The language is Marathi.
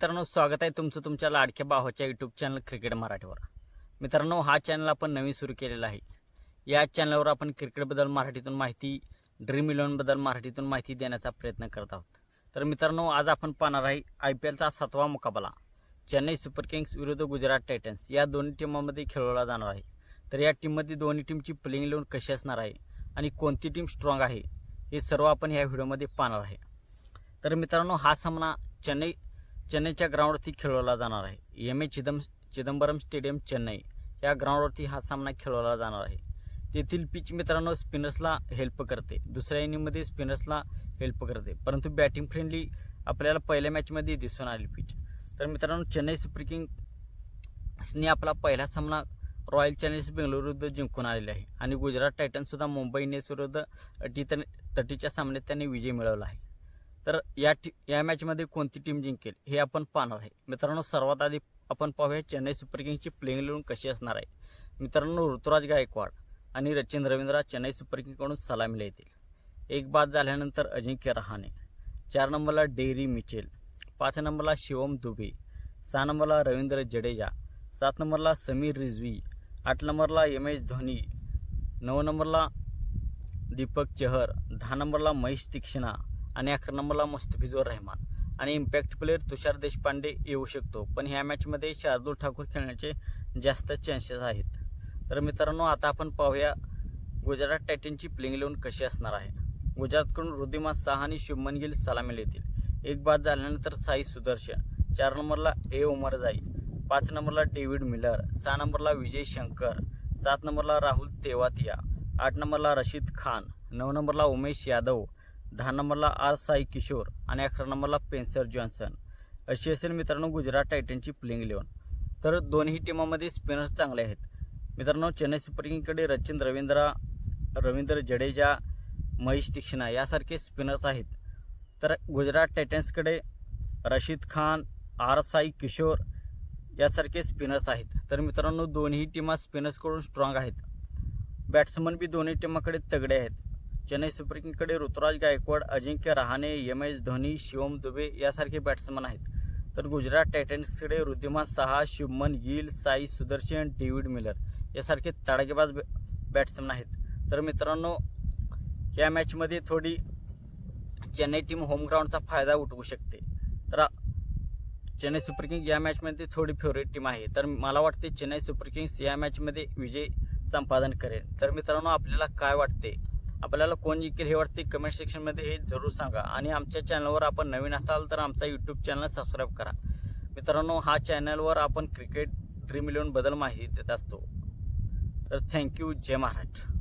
मित्रांनो स्वागत आहे तुमचं तुमच्या लाडक्या भावाच्या यूट्यूब चॅनल क्रिकेट मराठीवर. मित्रांनो हा चॅनल आपण नवीन सुरू केलेला आहे. या चॅनलवर आपण क्रिकेटबद्दल मराठीतून माहिती ड्रीम इलेवनबद्दल मराठीतून माहिती देण्याचा प्रयत्न करत आहोत. तर मित्रांनो आज आपण पाहणार आहे आय पी एलचा सातवा मुकाबला. चेन्नई सुपर किंग्स विरुद्ध गुजरात टायटन्स या दोन्ही टीमामध्ये खेळवला जाणार आहे. तर या टीममध्ये दोन्ही टीमची प्लेइंग इलेवन कशी असणार आहे आणि कोणती टीम स्ट्रॉंग आहे हे सर्व आपण ह्या व्हिडिओमध्ये पाहणार आहे. तर मित्रांनो हा सामना चेन्नई चेन्नईच्या ग्राउंडवरती खेळवला जाणार आहे. M A Chidam Chidambaram stadium Chennai या ग्राउंडवरती हा सामना खेळवला जाणार आहे. तेथील पिच मित्रांनो स्पिनर्सला हेल्प करते. दुसऱ्या इनिंगमध्ये स्पिनर्सला हेल्प करते. परंतु बॅटिंग फ्रेंडली आपल्याला पहिल्या मॅचमध्ये दिसून आली पिच. तर मित्रांनो चेन्नई सुपर किंग्सने आपला पहिला सामना रॉयल चॅलेंजर्स बेंगळुरू विरुद्ध जिंकून आलेला आहे. आणि गुजरात टायटन्ससुद्धा मुंबई इंडियन्सविरुद्ध विरुद्ध अटी तटीच्या सामन्यात त्यांनी विजय मिळवला आहे. तर या टी या मॅचमध्ये कोणती टीम जिंकेल हे आपण पाहणार आहे. मित्रांनो सर्वात आधी आपण पाहूया चेन्नई सुपर किंग्सची प्लेइंग लिहून कशी असणार आहे. मित्रांनो ऋतुराज गायकवाड आणि रचिन रवींद्र चेन्नई सुपर किंगकडून सलामीला येतील. एक बाद झाल्यानंतर अजिंक्य रहाणे चार नंबरला डेरी मिचेल पाच नंबरला शिवम दुबे सहा नंबरला रवींद्र जडेजा सात नंबरला समीर रिझवी आठ नंबरला एम एस धोनी नऊ नंबरला दीपक चहर दहा नंबरला महेश तीक्ष्णा आणि अकरा नंबरला मुस्तफिजूर रहमान. आणि इम्पॅक्ट प्लेअर तुषार देशपांडे येऊ शकतो. पण ह्या मॅचमध्ये शार्दूल ठाकूर खेळण्याचे जास्त चान्सेस आहेत. तर मित्रांनो आता आपण पाहूया गुजरात टायटनची प्लेइंग इलेवन कशी असणार आहे. गुजरातकडून रुद्धिमा साहा आणि शुभमन गिल सलामीला येतील एक बाद झाल्यानंतर साई सुदर्शन चार नंबरला ए उमर जाई पाच नंबरला डेव्हिड मिलर सहा नंबरला विजय शंकर सात नंबरला राहुल तेवातिया आठ नंबरला रशीद खान नऊ नंबरला उमेश यादव दहा नंबरला आर साई किशोर आणि अकरा नंबरला पेन्सर जॉन्सन. अशी असेल मित्रांनो गुजरात टायटनची प्लेइंग इलेवन तर दोन्ही टीमामध्ये स्पिनर्स चांगले आहेत. मित्रांनो चेन्नई सुपर किंगकडे रचिन रवींद्र रवींद्र जडेजा महेश तीक्ष्णा यासारखे स्पिनर्स आहेत. तर गुजरात टायटन्सकडे रशीद खान आर साई किशोर यासारखे स्पिनर्स आहेत. तर मित्रांनो दोन्ही टीमा स्पिनर्सकडून स्ट्रॉंग आहेत. बॅट्समन बी दोन्ही टीमाकडे तगडे आहेत. चेन्नई सुपर किंगकडे ऋतुराज गायकवाड अजिंक्य रहाणे एम एस धोनी शिवम दुबे यासारखे बॅट्समन आहेत. तर गुजरात टायटन्सकडे ऋद्धिमान सहा शुभमन गिल साई सुदर्शन डेव्हिड मिलर यासारखे तडाखेबाज बॅट्समन आहेत. तर मित्रांनो या मॅचमध्ये थोडी चेन्नई टीम होम ग्राउंडचा फायदा उठवू शकते. तर चेन्नई सुपर किंग या मॅचमध्ये थोडी फेवरेट टीम आहे. तर मला वाटते चेन्नई सुपर किंग्स या मॅचमध्ये विजय संपादन करेल. तर मित्रांनो आपल्याला काय वाटते? आपल्याला कोण जिंकेल हे वाटते कमेंट सेक्शनमध्ये हे जरूर सांगा. आणि आमच्या चॅनलवर आपण नवीन असाल तर आमचा यूट्यूब चॅनल सबस्क्राईब करा. मित्रांनो हा चॅनलवर आपण क्रिकेट ड्रीम इलेव्हन माहिती देत असतो. तर थँक्यू जय महाराष्ट्र.